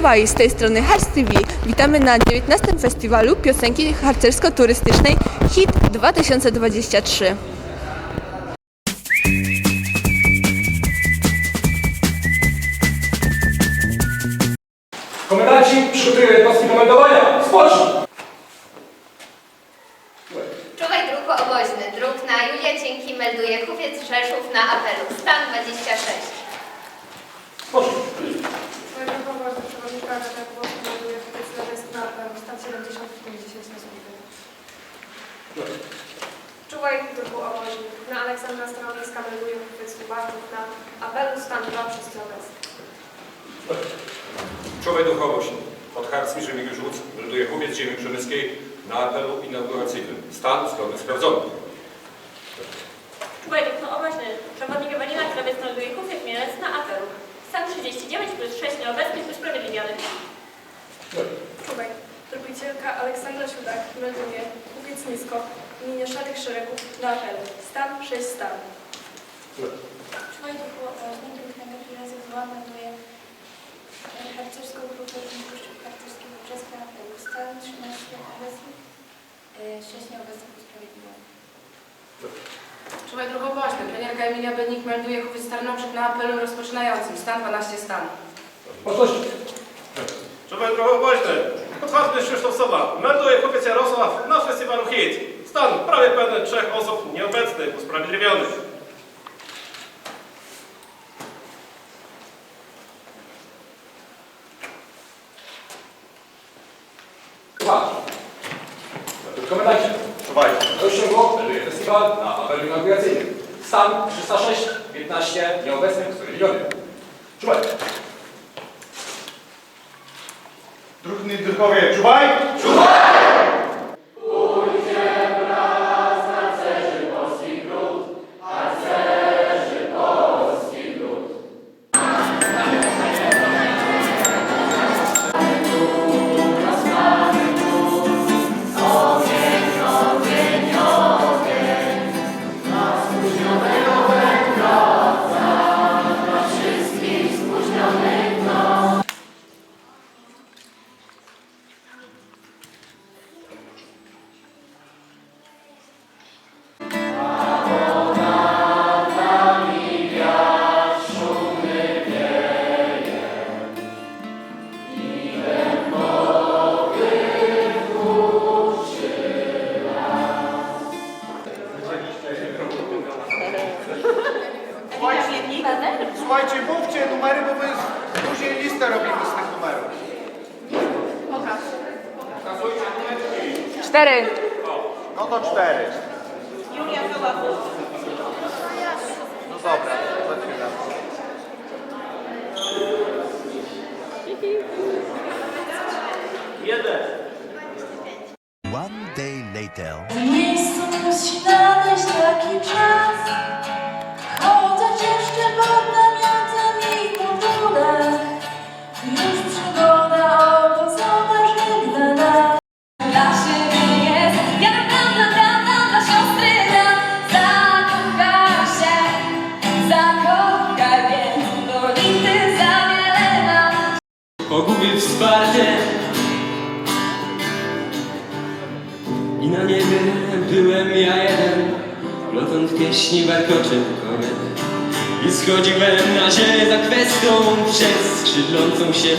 Z tej strony Harc TV. Witamy na 19. Festiwalu Piosenki Harcersko-Turystycznej HIT 2023. Komendanci przygotują jednostki do meldowania. Spocznij! Czuwaj dróg oboźny. Dróg na Julia Cienki melduje Kupiec Rzeszów na apelu. Stan 26. Spocznij. Przewodnika Agata Głos melduje wobec Nowest na apelu. Stan 70 w 50 na służbę. Czuwaj druhu oboźny. Na Aleksandra Stanowiska melduje Kupiec Ubaków na apelu. Stan 2 przez Ciągaz. Czuwaj duchowość. Od harcmistrz Remigiusz Wódz melduje Kubiec Ziemi Przemyskiej na apelu inauguracyjnym. Stan zgodny sprawdzony. No oboźny. Przewodnik Ewelina Krawiec melduje Kupiec Mielec na apelu. Stan 39 plus 6 nieobecnych usprawiedliwionych. Czuwaj. Drobicielka Aleksandra Siudak melduje Kupiec Nisko. Minie Szarych Szeregów na apelu. Stan 6 stan. Duchu oboźny, drugi najbardziej razy zła melduje harcerską grupę Kościół harcerski przez apelu. Stan 13 obecnych, 6 nieobecnych usprawiedliwionych. Czuwaj drugo woźny. Trenierka Emilia Bednik melduje Chowiec Tarnobrzeg na apelu rozpoczynającym. Stan 12 stan. Spocznij. Czuwaj trochę woźny. Otwarty Krzysztof Sowa. Melduje kupiec Jarosław na festiwalu HIT. Stan prawie pełny trzech osób nieobecnych, usprawiedliwionych. Komendanci. Czuwaj. Rozciągło melduje festiwal na apelu inauguracyjnym. Stan 306, 15 nieobecnych, usprawiedliwionych. Czuwaj. Druhny druhowie. Czuwaj! Słuchajcie, Pogubię wsparcie. I na niebie byłem ja jeden Lotąc pieśni warkoczym komet I schodziłem na ziemię za kwestią Przez skrzydlącą się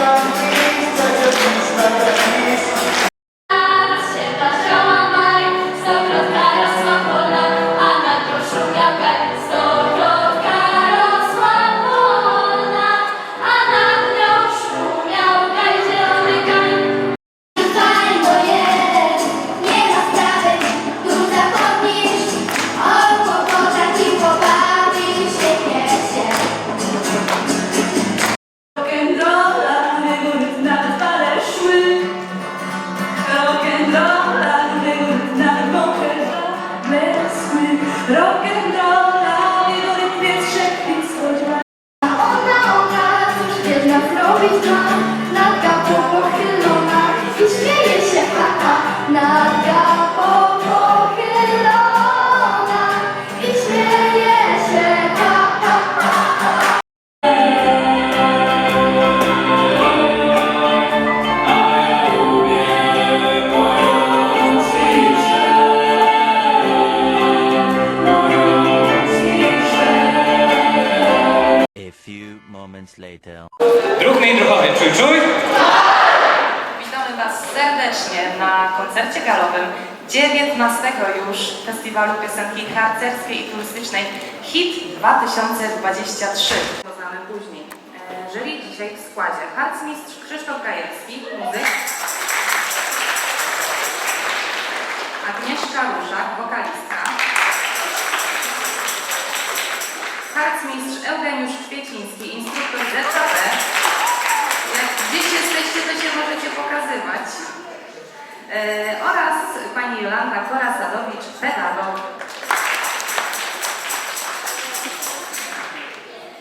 düşmem, hiç. 19 już Festiwalu Piosenki Harcerskiej i Turystycznej HIT 2023. Poznamy później. E, Jury dzisiaj w składzie harcmistrz Krzysztof Gajewski, muzyk, Agnieszka Różak, wokalistka, harcmistrz Eugeniusz Kwieciński, instruktor ZKP, jak gdzieś jesteście, to się możecie pokazywać. E, oraz pani Jolanta Kora-Sadowicz, pedagog.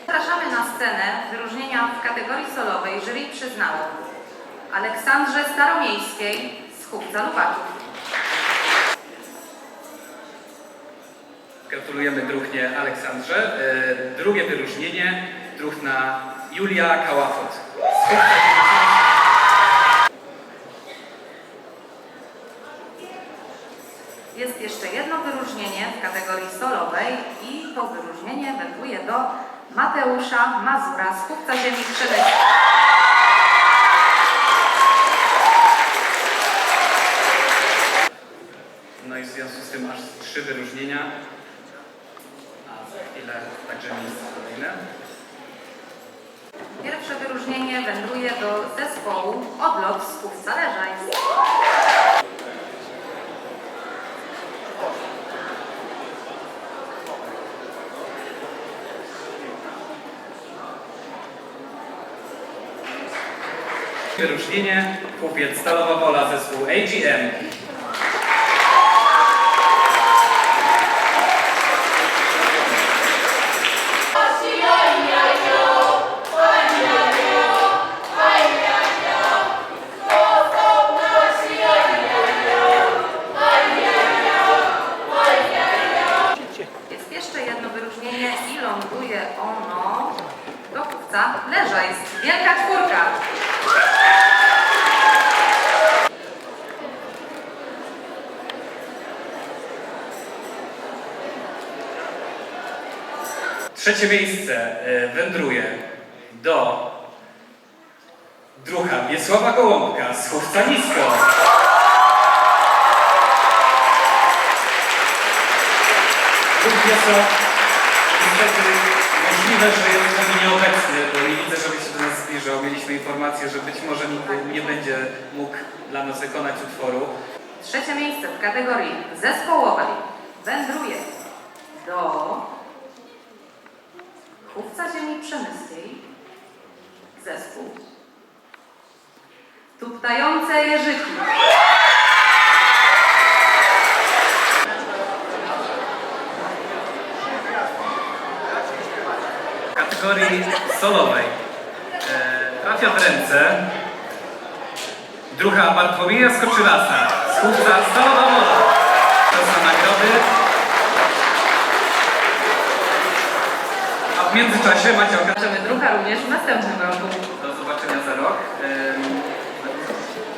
Zapraszamy na scenę wyróżnienia w kategorii solowej jury przyznało Aleksandrze Staromiejskiej z Chówca Lubaków. Gratulujemy druhnie Aleksandrze. E, Drugie wyróżnienie druhna Julia Kałafot. Jest jeszcze jedno wyróżnienie w kategorii solowej i to wyróżnienie wędruje do Mateusza Mazura z Chówca Ziemi Przedeskiej. No i w związku z tym aż trzy wyróżnienia, a za chwilę także miejsce kolejne. Pierwsze wyróżnienie wędruje do zespołu Odlot z Chówca Leżajsk. Wyróżnienie chłopiec Stalowa Wola zespół AGM. Trzecie miejsce e, wędruje do druha Wiesława Gołąbka z Chówca Nisko. Druh Wiesław niestety możliwe, że jest z nieobecny, bo nie widzę, żeby się do nas zbliżał. Mieliśmy informację, że być może nigdy nie będzie mógł dla nas wykonać utworu. Trzecie miejsce w kategorii zespołowej wędruje do Chówca Ziemi Przemyskiej. Zespół. Tuptające jeżyki. W kategorii solowej e, trafia w ręce druha Bartłomieja Skoczylasa z chłopca Stalowa Wola. To są nagrody. A w międzyczasie macie okazję Zobaczymy druga również w następnym roku. do zobaczenia za rok.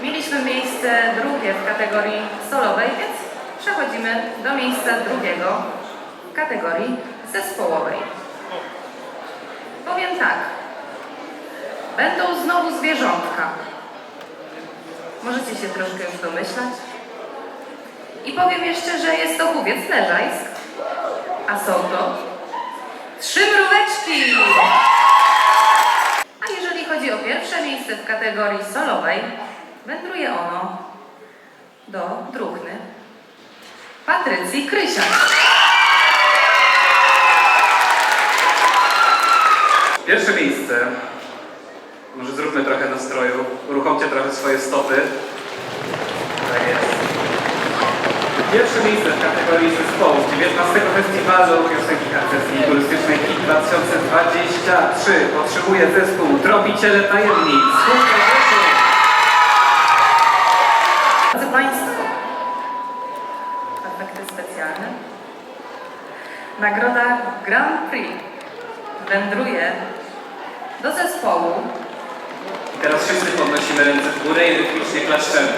Mieliśmy miejsce drugie w kategorii solowej, więc przechodzimy do miejsca drugiego w kategorii zespołowej. Powiem tak. Będą znowu zwierzątka. Możecie się troszkę już domyślać. I powiem jeszcze, że jest to Chówiec Leżajsk, a są to trzy mróweczki. A jeżeli chodzi o pierwsze miejsce w kategorii solowej, wędruje ono do druhny Patrycji Krysiak. Pierwsze miejsce. Może zróbmy trochę nastroju. Uruchomcie trochę swoje stopy. Tak jest. Pierwsze miejsce w kategorii zespołów 19 Festiwalu Piosenki Akcesji Turystycznej KIT 2023 otrzymuje zespół Drobiciele Tajemnic. Drodzy Państwo, efekty specjalne. Nagroda Grand Prix wędruje do zespołu. I teraz wszyscy podnosimy ręce w górę i rytmicznie klaszczemy.